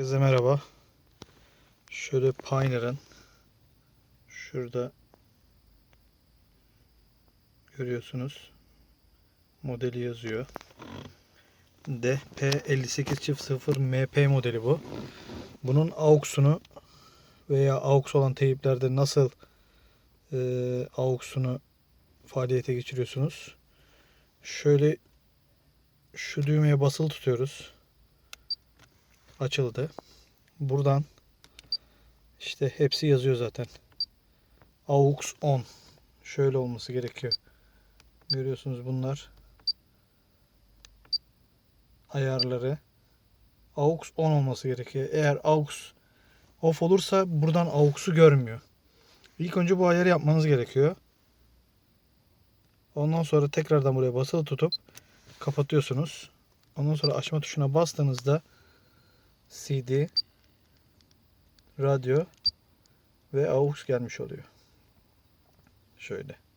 Herkese merhaba. Şöyle Pioneer'ın şurada görüyorsunuz modeli yazıyor. DP58 MP modeli bu. Bunun AUX'unu veya AUX olan teyiplerde nasıl e, AUX'unu faaliyete geçiriyorsunuz? Şöyle şu düğmeye basılı tutuyoruz açıldı. Buradan işte hepsi yazıyor zaten. AUX 10. Şöyle olması gerekiyor. Görüyorsunuz bunlar ayarları. AUX 10 olması gerekiyor. Eğer AUX off olursa buradan AUX'u görmüyor. İlk önce bu ayarı yapmanız gerekiyor. Ondan sonra tekrardan buraya basılı tutup kapatıyorsunuz. Ondan sonra açma tuşuna bastığınızda CD, radyo ve AUX gelmiş oluyor. Şöyle.